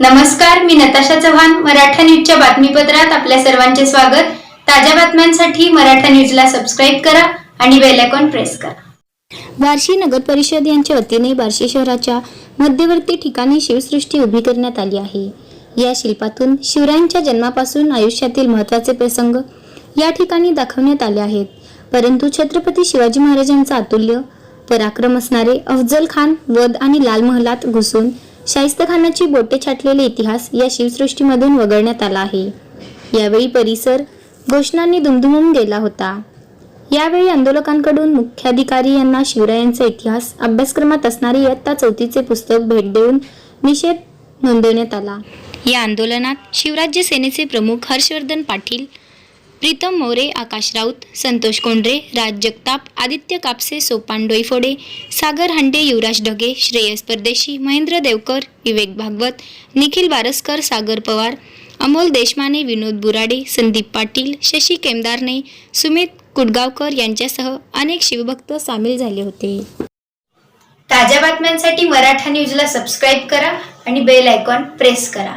नमस्कार मी नताशा चव्हाण मराठा न्यूजच्या बातमीपत्रात आपल्या सर्वांचे स्वागत. ताज्या बातम्यांसाठी मराठा न्यूजला सबस्क्राईब करा आणि बेल आयकॉन प्रेस करा. बार्शी नगर परिषद यांच्या वतीने बार्शी शहराच्या मध्यवर्ती ठिकाणी शिवसृष्टी उभी करण्यात आली आहे. या शिल्पातून शिवरायांच्या जन्मापासून आयुष्यातील महत्त्वाचे प्रसंग या ठिकाणी दाखवण्यात आले आहेत. परंतु छत्रपती शिवाजी महाराजांचा अतुल्य पराक्रम असणारे अफजल खान वध आणि लाल महालात घुसून शाहिस्तखानाची बोटे छाटलेले इतिहास या शिवसृष्टीमधून वगळण्यात आला आहे. यावेळी परिसर घोषणांनी दुमदुमून गेला होता. यावेळी आंदोलकांकडून मुख्याधिकारी यांना शिवरायांचा इतिहास अभ्यासक्रमात असणारे इयत्ता चौथीचे पुस्तक भेट देऊन निषेध नोंदवण्यात आला. या आंदोलनात शिवराज्य सेनेचे प्रमुख हर्षवर्धन पाटील प्रीतम मोरे आकाश राऊत संतोष कोंडरे राज जगताप आदित्य कापसे सोपान डोईफोडे सागर हांडे युवराज ढगे श्रेयस परदेशी महेंद्र देवकर विवेक भागवत निखिल बारसकर सागर पवार अमोल देशमाने विनोद बुराडे संदीप पाटील शशी केमदारने सुमित कुडगावकर यांच्यासह अनेक शिवभक्त सामील झाले होते. ताज्या बातम्यांसाठी मराठा न्यूजला सबस्क्राईब करा आणि बेल आयकॉन प्रेस करा.